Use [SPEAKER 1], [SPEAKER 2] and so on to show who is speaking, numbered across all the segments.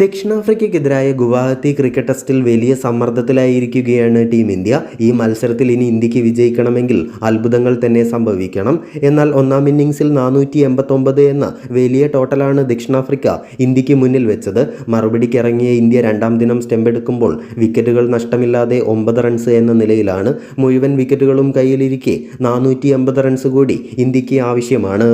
[SPEAKER 1] ദക്ഷിണാഫ്രിക്കയ്ക്കെതിരായ Guwahati cricket ടെസ്റ്റിൽ വലിയ സമ്മർദ്ദത്തിലായിരിക്കുകയാണ് team India. ഈ മത്സരത്തിൽ ഇനി ഇന്ത്യയ്ക്ക് വിജയിക്കണമെങ്കിൽ അത്ഭുതങ്ങൾ തന്നെ സംഭവിക്കണം. എന്നാൽ ഒന്നാം ഇന്നിംഗ്സിൽ നാനൂറ്റി എൺപത്തൊമ്പത് എന്ന വലിയ ടോട്ടലാണ് ദക്ഷിണാഫ്രിക്ക ഇന്ത്യയ്ക്ക് മുന്നിൽ വെച്ചത്. മറുപടിക്കിറങ്ങിയ ഇന്ത്യ രണ്ടാം ദിനം സ്റ്റെമ്പെടുക്കുമ്പോൾ വിക്കറ്റുകൾ നഷ്ടമില്ലാതെ ഒമ്പത് റൺസ് എന്ന നിലയിലാണ്. മുഴുവൻ വിക്കറ്റുകളും കയ്യിലിരിക്കെ നാനൂറ്റി എൺപത് റൺസ് കൂടി ഇന്ത്യയ്ക്ക് ആവശ്യമാണ്.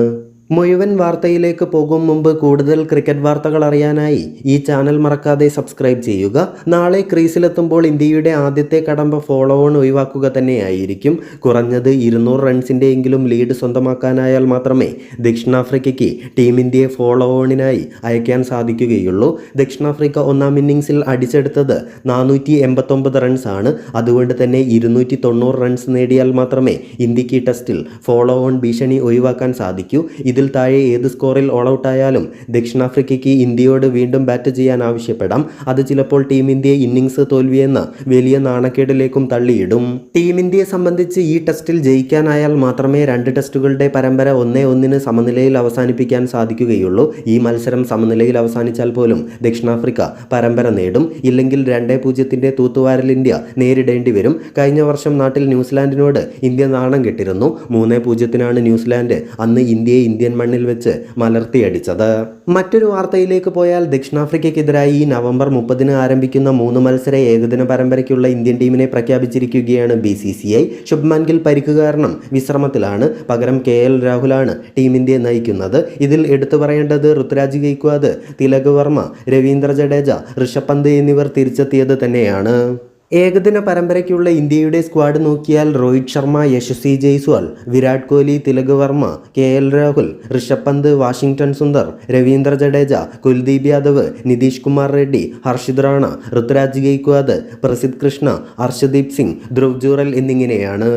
[SPEAKER 1] മുഴുവൻ വാർത്തയിലേക്ക് പോകും മുമ്പ് കൂടുതൽ ക്രിക്കറ്റ് വാർത്തകൾ അറിയാനായി ഈ ചാനൽ മറക്കാതെ സബ്സ്ക്രൈബ് ചെയ്യുക. നാളെ ക്രീസിലെത്തുമ്പോൾ ഇന്ത്യയുടെ ആദ്യത്തെ കടമ്പ ഫോളോ ഓൺ ഒഴിവാക്കുക തന്നെയായിരിക്കും. കുറഞ്ഞത് ഇരുന്നൂറ് റൺസിന്റെ എങ്കിലും ലീഡ് സ്വന്തമാക്കാനായാൽ മാത്രമേ ദക്ഷിണാഫ്രിക്കയ്ക്ക് ടീം ഇന്ത്യയെ ഫോളോ ഓണിനായി അയക്കാൻ സാധിക്കുകയുള്ളൂ. ദക്ഷിണാഫ്രിക്ക ഒന്നാം ഇന്നിങ്സിൽ അടിച്ചെടുത്തത് നാനൂറ്റി എൺപത്തൊമ്പത് റൺസാണ് അതുകൊണ്ട് തന്നെ ഇരുന്നൂറ്റി തൊണ്ണൂറ് റൺസ് നേടിയാൽ മാത്രമേ ഇന്ത്യയ്ക്ക് ടെസ്റ്റിൽ ഫോളോ ഓൺ ഭീഷണി ഒഴിവാക്കാൻ സാധിക്കൂ. ഇതിൽ താഴെ ഏത് സ്കോറിൽ ഓൾ ഔട്ടായാലും ദക്ഷിണാഫ്രിക്കയ്ക്ക് ഇന്ത്യയോട് വീണ്ടും ബാറ്റ് ചെയ്യാൻ ആവശ്യപ്പെടാം. അത് ചിലപ്പോൾ ടീം ഇന്ത്യയെ ഇന്നിങ്സ് തോൽവിയെന്ന വലിയ നാണക്കേടിലേക്കും തള്ളിയിടും. ടീം ഇന്ത്യയെ സംബന്ധിച്ച് ഈ ടെസ്റ്റിൽ ജയിക്കാനായാൽ മാത്രമേ രണ്ട് ടെസ്റ്റുകളുടെ പരമ്പര ഒന്നേ ഒന്നിന് സമനിലയിൽ അവസാനിപ്പിക്കാൻ സാധിക്കുകയുള്ളൂ. ഈ മത്സരം സമനിലയിൽ അവസാനിച്ചാൽ പോലും ദക്ഷിണാഫ്രിക്ക പരമ്പര നേടും. ഇല്ലെങ്കിൽ രണ്ടേ പൂജ്യത്തിന്റെ തൂത്തുവാരൽ ഇന്ത്യ നേരിടേണ്ടി വരും. കഴിഞ്ഞ വർഷം നാട്ടിൽ ന്യൂസിലാൻഡിനോട് ഇന്ത്യ നാണം കെട്ടിരുന്നു. മൂന്നേ പൂജ്യത്തിനാണ് ന്യൂസിലാൻഡ് അന്ന് ഇന്ത്യയെ ഇന്ത്യൻ മണ്ണിൽ വെച്ച് മലർത്തിയടിച്ചത് മറ്റൊരു വാർത്തയിലേക്ക് പോയാൽ ദക്ഷിണാഫ്രിക്കയ്ക്കെതിരായി ഈ നവംബർ മുപ്പതിന് ആരംഭിക്കുന്ന മൂന്ന് മത്സര ഏകദിന പരമ്പരയ്ക്കുള്ള ഇന്ത്യൻ ടീമിനെ പ്രഖ്യാപിച്ചിരിക്കുകയാണ് B C C I. Shubman Gill പരിക്ക് കാരണം വിശ്രമത്തിലാണ്. പകരം കെ എൽ രാഹുലാണ് ടീം ഇന്ത്യയെ നയിക്കുന്നത്. ഇതിൽ എടുത്തു പറയേണ്ടത് ഋതുരാജ് ഗെയ്ക്വാദ് തിലക് വർമ്മ രവീന്ദ്ര ജഡേജ ഋഷഭ് പന്ത് എന്നിവർ തിരിച്ചെത്തിയത് തന്നെയാണ്. ഏകദിന പരമ്പരയ്ക്കുള്ള ഇന്ത്യയുടെ സ്ക്വാഡ് നോക്കിയാൽ Rohit Sharma Yashasvi Jaiswal Virat Kohli Tilak Varma K L Rahul Rishabh Pant Washington Sundar Ravindra Jadeja Kuldeep Yadav Nitish Kumar Reddy Harshit Rana Ruturaj Gaikwad Prasidh Krishna Arshdeep Singh Dhruv Jurel എന്നിങ്ങനെയാണ്.